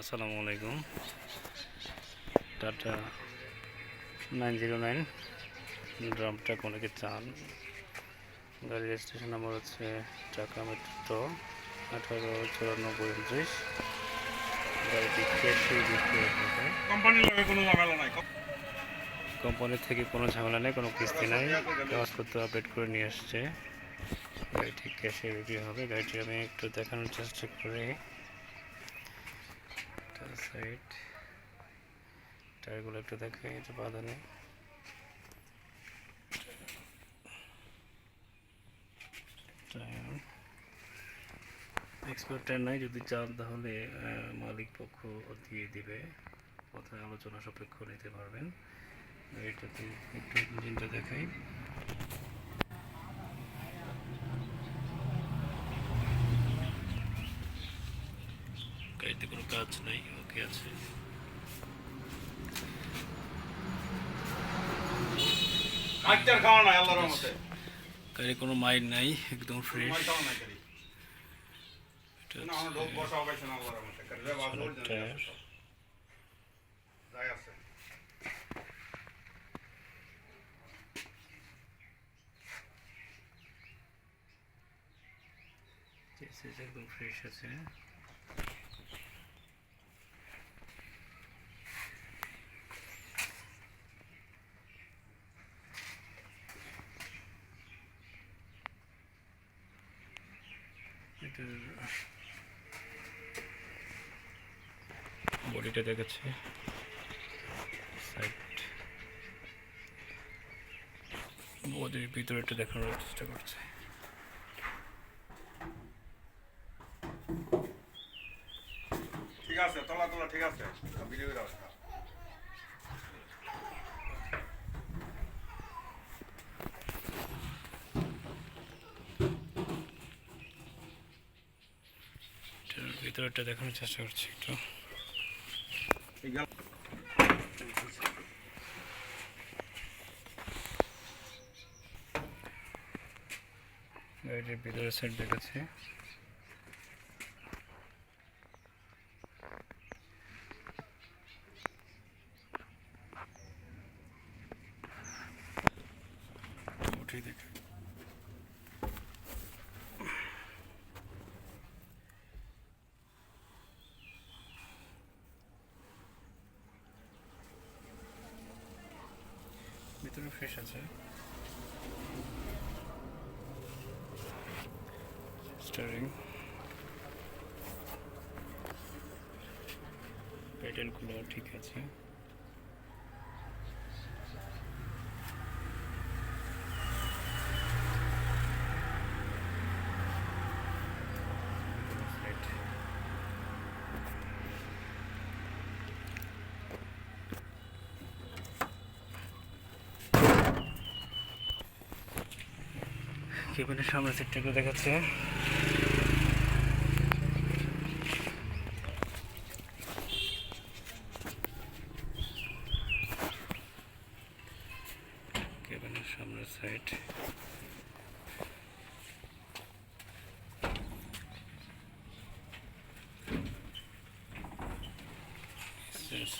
আসসালামু আলাইকুম। Tata nine zero nine. ড্রামটা অনেকে চান? গাড়ির রেজিস্ট্রেশন নাম্বার হচ্ছে টাকা মেট্রো আঠারো চুরানব্বই উনত্রিশ। গাড়িটি কোম্পানি থেকে কোনো ঝামেলা নেই কোনো কিস্তি নাই। কাগজপত্র আপডেট করে নিয়ে আসছে। গাড়িটি ক্যাশে বিক্রি হবে। গাড়িটি আমি একটু দেখানোর চেষ্টা করি। সাইড। টায়ারগুলো একটু দেখাই এটা বাধা নেই টায়ার এক্সপার্ট টায়ার নাই, যদি চান তাহলে মালিক পক্ষ দিয়ে দিবে। কথায় আলোচনা সাপেক্ষ নিতে পারবেন। এটাতে একটু ইঞ্জিনটা দেখাই। গাড়িতে কোনো কাজ নাই ওকে আছে? গাড়ি কোনো মাইল নাই একদম ফ্রেশ সময় খাওয়া নাই গাড়ি না আমার ঢোক বসাও পাইছে না আল্লাহর রহমতে কাজে বাজ হল জানে টায়ার যাই আছে একদম ফ্রেশ আছে এটার বডিটা দেখাচ্ছে। সাইড বডির ভিতরেটা দেখানোর চেষ্টা করছে। ঠিক আছে তোলা তোলা ঠিক আছে। ভিডিও ভিতরেটা দেখানোর চেষ্টা করছি একটু। গাড়িটির ভিতরের সাইড দেখাচ্ছে উঠেই দেখে। ভিতরে ফ্রেশ আছে। স্টারিং প্যাডেলগুলো ঠিক আছে। কেবিনের সামনে একটু দেখাচ্ছে। কেবিনের সামনের সাইড।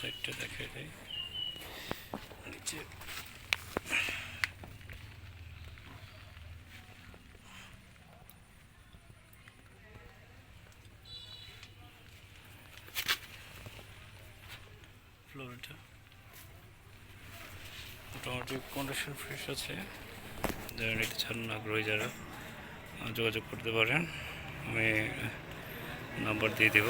সাইডটা দেখা যায় নিচে ফ্লোরটা মোটামুটি কন্ডিশন ফ্রেশ আছে। যারা নিতে চান আগ্রহী যারা যোগাযোগ করতে পারেন। আমি নাম্বার দিয়ে দেব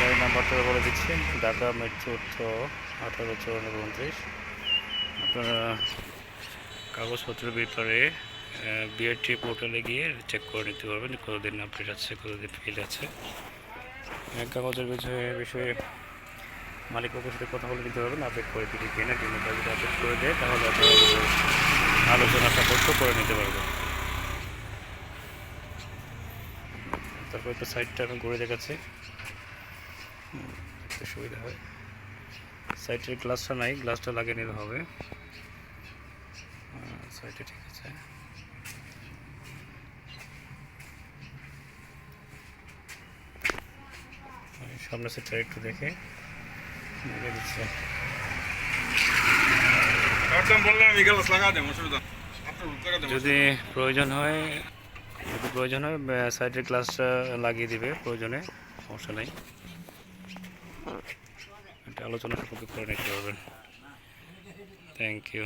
গাড়ির বলে দিচ্ছি ঢাকা মেট্রো আঠারো চুরানব্বই উনত্রিশ। আপনারা কাগজপত্রের ব্যাপারে বিআরটি পোর্টালে গিয়ে চেক করে নিতে পারবেন কতদিন আপডেট আছে, কতদিন ফেল আছে। কাগজের বিষয়ে বিষয়ে মালিক পক্ষের সাথে কথা বলে নিতে পারবেন, আপডেট করে দিতে কিনা কিন্তু তারা যদি আপডেট করে দেয়, তাহলে আপনারা আলোচনা সাপোর্ট করে নিতে পারবেন। তারপরে তো সাইডটা আমি ঘুরে দেখাচ্ছি। সুবিধা হয়। সাইডের গ্লাসটা নাই গ্লাসটা লাগিয়ে নিতে হবে। সাইডে ঠিক আছে। সামনে সেটটা একটু দেখে দেখে দিচ্ছে। অসুবিধা যদি প্রয়োজন হয় যদি প্রয়োজন হয় সাইডের গ্লাসটা লাগিয়ে দিবে প্রয়োজনে সমস্যা নেই। এটা আলোচনা সম্পর্কে করে নিতে পারবেন থ্যাংক ইউ